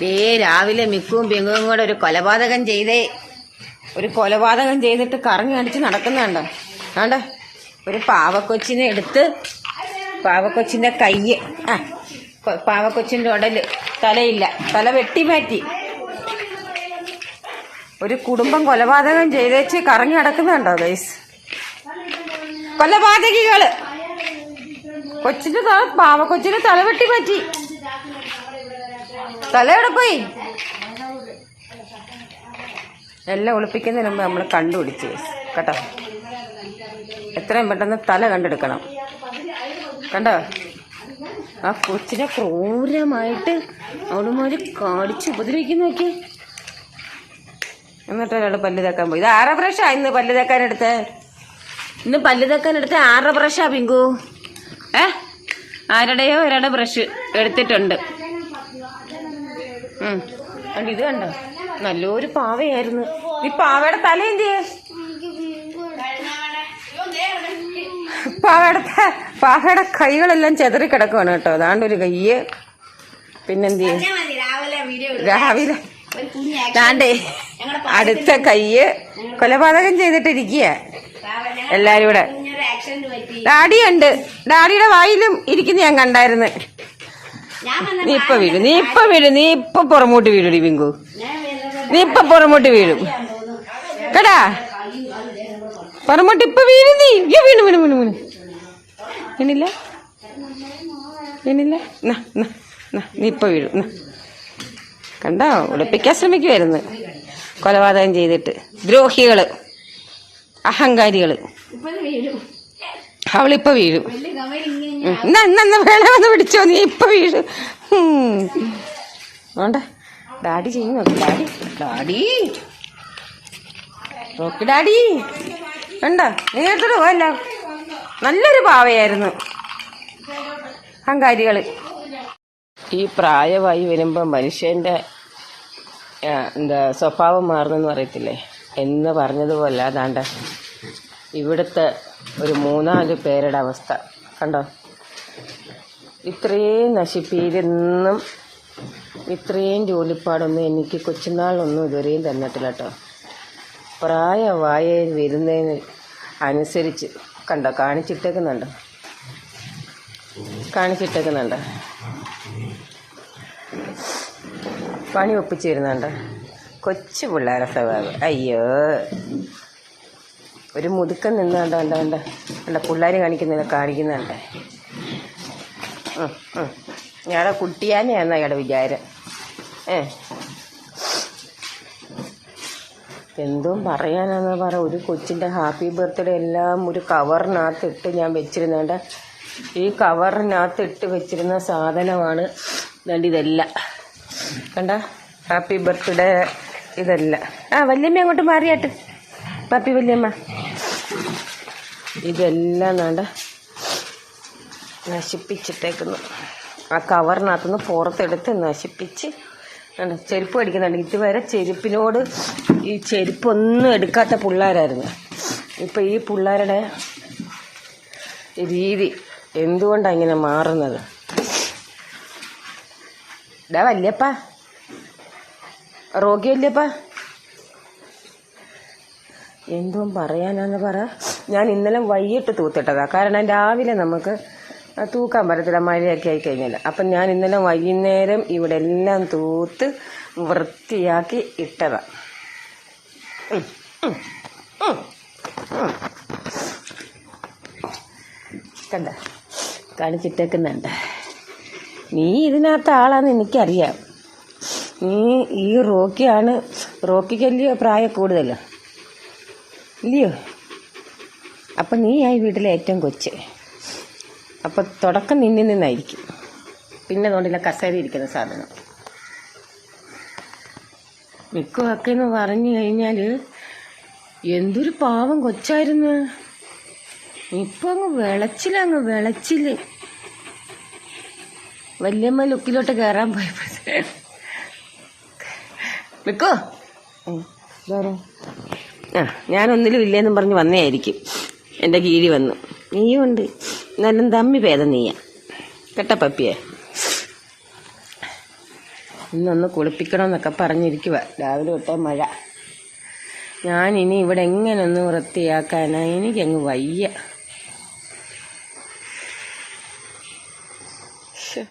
ദേ രാവിലെ മിക്കും പെങ്ങും കൂടെ ഒരു കൊലപാതകം ചെയ്തേ. ഒരു കൊലപാതകം ചെയ്തിട്ട് കറങ്ങി അടിച്ച് നടക്കുന്നുണ്ടോ. ആണ്ട ഒരു പാവക്കൊച്ചിനെ എടുത്ത് പാവക്കൊച്ചിന്റെ കയ്യ് ആ പാവക്കൊച്ചിന്റെ ഉടൽ തലയില്ല തല വെട്ടി മാറ്റി. ഒരു കുടുംബം കൊലപാതകം ചെയ്തേച്ച് കറങ്ങി നടക്കുന്നുണ്ടോ ഗൈസ് കൊലപാതകികൾ. കൊച്ചിന്റെ തല പാവക്കൊച്ചിന്റെ തല തല എവിടെ പോയി? എല്ലാം ഒളിപ്പിക്കുന്നതിന് മുമ്പ് നമ്മൾ കണ്ടുപിടിച്ച് കേട്ടോ. എത്രയും പെട്ടെന്ന് തല കണ്ടെടുക്കണം. കണ്ടോ? ആ കൊച്ചിനെ ക്രൂരമായിട്ട് അവളുമാര് കാടിച്ച് ഉപദ്രവിക്കുന്ന നോക്കി എന്നിട്ട് ഒരാൾ പല്ല് തേക്കാൻ പോയി. ഇത് ആറ് ബ്രഷാ ഇന്ന് പല്ല് തേക്കാൻ എടുത്ത് ഇന്ന് പല്ല് തേക്കാൻ എടുത്ത് ആറ് ബ്രഷാ പിങ്കു? ഏ? ആരുടെയോ ഒരാളുടെ ബ്രഷ് എടുത്തിട്ടുണ്ട്. ഉം. കണ്ടോ, ഇത് കണ്ടോ? നല്ലൊരു പാവയായിരുന്നു. ഈ പാവയുടെ തല എന്ത് ചെയ്യേ പാവയുടെ പാവയുടെ കൈകളെല്ലാം ചെതറി കിടക്കുവാണ് കേട്ടോ. അതാണ്ട് ഒരു കയ്യ്. പിന്നെന്ത് രാവിലെ. ദാണ്ടേ അടുത്ത കയ്യ് കൊലപാതകം ചെയ്തിട്ടിരിക്കുക എല്ലാരും പറ്റി ഡാഡിയുണ്ട്. ഡാഡിയുടെ വായിലും ഇരിക്കുന്ന ഞാൻ കണ്ടായിരുന്നു. നീ ഇപ്പൊ വീഴും. നീ ഇപ്പൊ വീഴും. നീ ഇപ്പൊ പുറമോട്ട് വീഴുടി ബിങ്കു നീ ഇപ്പൊ പുറമോട്ട് വീഴും. കേടാ? പുറമോട്ട് ഇപ്പൊ വീഴും നീ. അയ്യോ വീണു വീണു വീണു വീണു. വീണില്ല? വീണില്ല? നാ, ഇപ്പൊ വീഴും. കണ്ടോ? ഒളിപ്പിക്കാൻ ശ്രമിക്കുമായിരുന്നു കൊലപാതകം ചെയ്തിട്ട്. ദ്രോഹികൾ. അഹങ്കാരികൾ. അവളിപ്പോ വീഴും. എന്നാ എന്നാ വേണേ വന്ന് പിടിച്ചോ നീ ഇപ്പൊ വീഴും. വേണ്ട. ഡാഡി ചെയ്യുന്നു ഡാഡി. ഡാഡി. നോക്ക് ഡാഡി. വേണ്ട. നീ എടുത്തിട്ട് പോയല്ല നല്ലൊരു പാവയായിരുന്നു. അഹങ്കാരികൾ. ഈ പ്രായമായി വരുമ്പോൾ മനുഷ്യന്റെ എന്താ സ്വഭാവം മാറുന്നെന്ന് പറയത്തില്ലേ? എന്ന് പറഞ്ഞതുപോലെ അതാണ്ട ഇവിടുത്തെ ഒരു മൂന്നാൽ പേരുടെ അവസ്ഥ. കണ്ടോ? ഇത്രയും നശിപ്പീരെന്നും ഇത്രയും ജോലിപ്പാടൊന്നും എനിക്ക് കൊച്ചുനാളൊന്നും ഇതുവരെയും തന്നിട്ടില്ല കേട്ടോ. പ്രായമായ വരുന്നതിന് അനുസരിച്ച് കണ്ടോ? കാണിച്ചിട്ടേക്കുന്നുണ്ട്. കാണിച്ചിട്ടേക്കുന്നുണ്ട്. പണി ഒപ്പിച്ചിരുന്നുണ്ട്. കൊച്ചു പിള്ളേരെ സ്വഭാവം. അയ്യോ. ഒരു മുതുക്കം നിന്നാണ്ട കണ്ട കണ്ട കണ്ട? പിള്ളേർ കാണിക്കുന്നില്ല കാണിക്കുന്നുണ്ട് ഞങ്ങളുടെ കുട്ടിയാനെയാണ് അയാളുടെ വിചാരം. ഏ? എന്തും പറയാനാന്ന് പറ. ഒരു കൊച്ചിന്റെ ഹാപ്പി ബർത്ത്ഡേ എല്ലാം ഒരു കവറിനകത്ത് ഇട്ട് ഞാൻ വെച്ചിരുന്നേണ്ട ഈ കവറിനകത്ത് ഇട്ട് വെച്ചിരുന്ന സാധനമാണ് ഇതെല്ലാം. കണ്ട? ഹാപ്പി ബർത്ത്ഡേ ഇതല്ല. ആ വല്യമ്മ അങ്ങോട്ട് മാറിയാട്ട്. പാപ്പി വല്യമ്മ. ഇതെല്ലാം വേണ്ട നശിപ്പിച്ചിട്ടേക്കുന്നു. ആ കവറിനകത്തുനിന്ന് പുറത്തെടുത്ത് നശിപ്പിച്ച് ചെരുപ്പ് അടിക്കുന്നുണ്ട്. ഇതുവരെ ചെരുപ്പിനോട് ഈ ചെരുപ്പൊന്നും എടുക്കാത്ത പിള്ളേരായിരുന്നു. ഇപ്പം ഈ പിള്ളേരുടെ രീതി എന്തുകൊണ്ടാണ് ഇങ്ങനെ മാറുന്നത്? ഡാ വല്യപ്പ. റോഗി എന്തും പറയാനാന്ന് പറ. ഞാൻ ഇന്നലെ വൈകിട്ട് തൂത്തിട്ടതാ. കാരണം രാവിലെ നമുക്ക് തൂക്കാൻ പറ്റത്തില്ല മഴയൊക്കെ ആയി കഴിഞ്ഞാൽ. അപ്പം ഞാൻ ഇന്നലെ വൈകുന്നേരം ഇവിടെ എല്ലാം തൂത്ത് വൃത്തിയാക്കി ഇട്ടതാ. ഉം, ഉം, ഉം, ഉം. കണ്ട? കാണിച്ചിട്ടേക്കുന്നുണ്ട്. നീ ഇതിനകത്ത് ആളാന്ന് എനിക്കറിയാം. നീ ഈ റോക്കിയാണ് റോക്കിക്കല്ലയോ പ്രായം കൂടുതൽ ഇല്ലയോ? അപ്പം നീയായി വീട്ടിലെ ഏറ്റവും കൊച്ച്. അപ്പം തുടക്കം നിന്നിൽ നിന്നായിരിക്കും. പിന്നെ അതുകൊണ്ടില്ല കസേര ഇരിക്കുന്ന സാധനം. മിക്കുമൊക്കെ എന്ന് പറഞ്ഞു കഴിഞ്ഞാൽ എന്തൊരു പാവം കൊച്ചായിരുന്നു. ഇപ്പൊ അങ്ങ് വിളച്ചിലങ്ങ് വിളച്ചിൽ. വല്യമ്മ ലുക്കിലോട്ട് കയറാൻ പോയപ്പോഴത്തേ മിക്കോ? ആ ഞാനൊന്നിലും ഇല്ലേന്നും പറഞ്ഞ് വന്നേയായിരിക്കും എന്റെ കീഴി വന്നു. നീയും ഉണ്ട്. എന്നാലും തമ്മി ഭേദം നീയ. കേട്ട പപ്പിയെ. ഇന്നൊന്ന് കുളിപ്പിക്കണമെന്നൊക്കെ പറഞ്ഞിരിക്കുക രാവിലെ തൊട്ടേ മഴ. ഞാനിനി ഇവിടെ എങ്ങനെ ഒന്ന് വൃത്തിയാക്കാനാ? എനിക്കങ്ങ് വയ്യ.